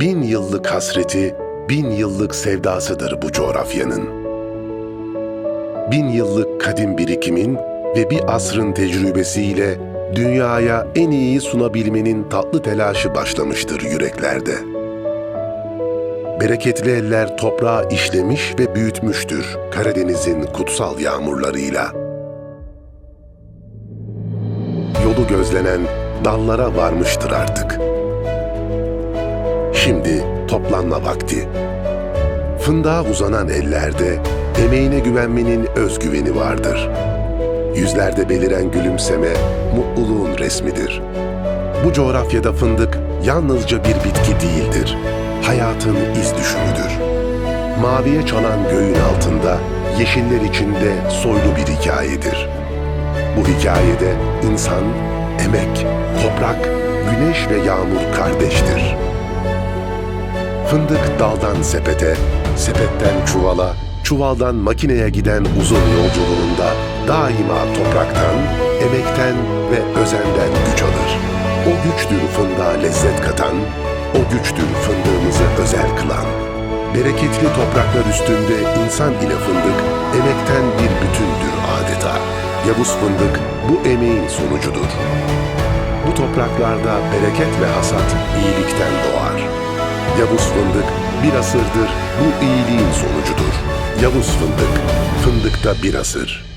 Bin yıllık hasreti, bin yıllık sevdasıdır bu coğrafyanın. Bin yıllık kadim birikimin ve bir asrın tecrübesiyle dünyaya en iyi sunabilmenin tatlı telaşı başlamıştır yüreklerde. Bereketli eller toprağı işlemiş ve büyütmüştür Karadeniz'in kutsal yağmurlarıyla. Yolu gözlenen dallara varmıştır artık. Şimdi toplanma vakti. Fındığa uzanan ellerde emeğine güvenmenin özgüveni vardır. Yüzlerde beliren gülümseme mutluluğun resmidir. Bu coğrafyada fındık yalnızca bir bitki değildir. Hayatın iz düşümüdür. Maviye çalan göğün altında yeşiller içinde soylu bir hikayedir. Bu hikayede insan, emek, toprak, güneş ve yağmur kardeştir. Fındık daldan sepete, sepetten çuvala, çuvaldan makineye giden uzun yolculuğunda daima topraktan, emekten ve özenden güç alır. O güçtür fındığa lezzet katan, o güçtür fındığımızı özel kılan. Bereketli topraklar üstünde insan ile fındık emekten bir bütündür adeta. Yavuz fındık bu emeğin sonucudur. Bu topraklarda bereket ve hasat iyilikten doğar. Yavuz fındık bir asırdır bu iyiliğin sonucudur. Yavuz fındık, fındıkta bir asır.